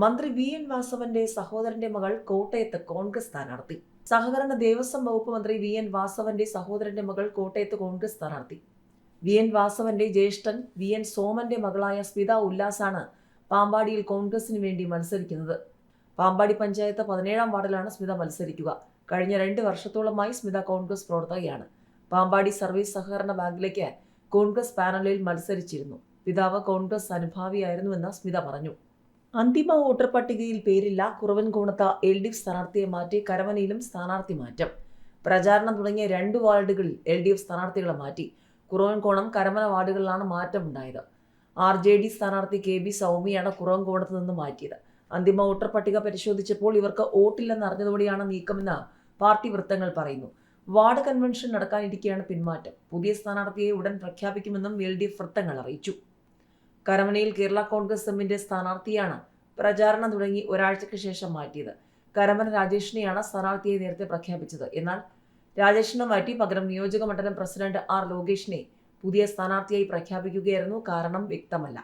മന്ത്രി V N വാസവന്റെ സഹോദരന്റെ മകൾ കോട്ടയത്ത് കോൺഗ്രസ് സ്ഥാനാർത്ഥി. സഹകരണ ദേവസ്വം വകുപ്പ് മന്ത്രി വി എൻ വാസവന്റെ സഹോദരന്റെ മകൾ കോട്ടയത്ത് കോൺഗ്രസ് സ്ഥാനാർത്ഥി. വി എൻ വാസവന്റെ ജ്യേഷ്ഠൻ വി എൻ സോമന്റെ മകളായ സ്മിത ഉല്ലാസാണ് പാമ്പാടിയിൽ കോൺഗ്രസിന് വേണ്ടി മത്സരിക്കുന്നത്. പാമ്പാടി പഞ്ചായത്ത് പതിനേഴാം വാർഡിലാണ് സ്മിത മത്സരിക്കുക. കഴിഞ്ഞ രണ്ട് വർഷത്തോളമായി സ്മിത കോൺഗ്രസ് പ്രവർത്തകയാണ്. പാമ്പാടി സർവീസ് സഹകരണ ബാങ്കിലേക്ക് കോൺഗ്രസ് പാനലിൽ മത്സരിച്ചിരുന്നു. പിതാവ് കോൺഗ്രസ് അനുഭാവിയായിരുന്നുവെന്ന് സ്മിത പറഞ്ഞു. അന്തിമ വോട്ടർ പട്ടികയിൽ പേരില്ല. കുറവൻകോണത്ത് എൽ ഡി എഫ് സ്ഥാനാർത്ഥിയെ മാറ്റി കരവനയിലും സ്ഥാനാർത്ഥി മാറ്റം. പ്രചാരണം തുടങ്ങിയ രണ്ട് വാർഡുകളിൽ എൽ ഡി എഫ് സ്ഥാനാർത്ഥികളെ മാറ്റി. കുറവൻകോണം കരമന വാർഡുകളിലാണ് മാറ്റമുണ്ടായത്. ആർ ജെ ഡി സ്ഥാനാർത്ഥി കെ ബി സൗമ്യയാണ് കുറവൻകോണത്ത് നിന്ന് മാറ്റിയത്. അന്തിമ വോട്ടർ പട്ടിക പരിശോധിച്ചപ്പോൾ ഇവർക്ക് വോട്ടില്ലെന്ന് അറിഞ്ഞതോടെയാണ് നീക്കമെന്ന് പാർട്ടി വൃത്തങ്ങൾ പറയുന്നു. വാർഡ് കൺവെൻഷൻ നടക്കാനിരിക്കെയാണ് പിന്മാറ്റം. പുതിയ സ്ഥാനാർത്ഥിയെ ഉടൻ പ്രഖ്യാപിക്കുമെന്നും എൽ ഡി എഫ് വൃത്തങ്ങൾ അറിയിച്ചു. കരമനയിൽ കേരള കോൺഗ്രസ് എമ്മിന്റെ സ്ഥാനാർത്ഥിയാണ് പ്രചാരണം തുടങ്ങി ഒരാഴ്ചയ്ക്ക് ശേഷം മാറ്റിയത്. കരമന രാജേഷിനെയാണ് സ്ഥാനാർത്ഥിയെ നേരത്തെ പ്രഖ്യാപിച്ചത്. എന്നാൽ രാജേഷിനെ മാറ്റി പകരം നിയോജക മണ്ഡലം പ്രസിഡന്റ് ആർ ലോകേഷിനെ പുതിയ സ്ഥാനാർത്ഥിയായി പ്രഖ്യാപിക്കുകയായിരുന്നു. കാരണം വ്യക്തമല്ല.